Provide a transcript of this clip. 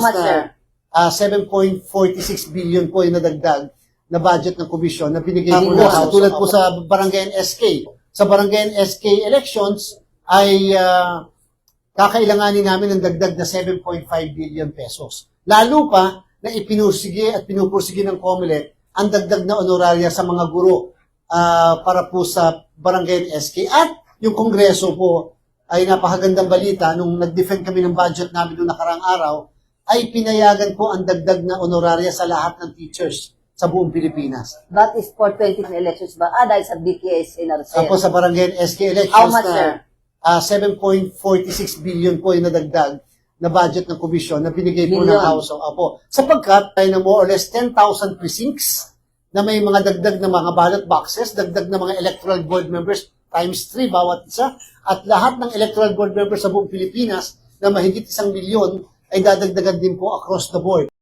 much, na ah, 7.46 billion po yung nadagdag na budget ng komisyon na binigay po ng House. Tulad po sa Barangay SK. Sa Barangay SK elections ay ah, kakailanganin namin ng dagdag na 7.5 billion pesos. Lalo pa na ipinursige at pinupursige ng COMELEC ang dagdag na honoraria sa mga guro ah, para po sa Barangay SK. At yung Kongreso po ay napakagandang balita nung nag-defend kami ng budget namin noong nakarang araw ay pinayagan po ang dagdag na honoraria sa lahat ng teachers sa buong Pilipinas. That is for 20 elections ba? Ah, dahil sa BTS in Arcel. Tapos sa Barangay SK elections How much, sir? na ah, 7.46 billion po yung nadagdag na budget ng komisyon na binigay po ng Billion. House of Apo. Sapagkat ay na more or less 10,000 precincts na may mga dagdag na mga ballot boxes, dagdag na mga electoral board members times 3 bawat isa, at lahat ng electoral board members sa buong Pilipinas na mahigit isang milyon ay dadagdagan din po across the board.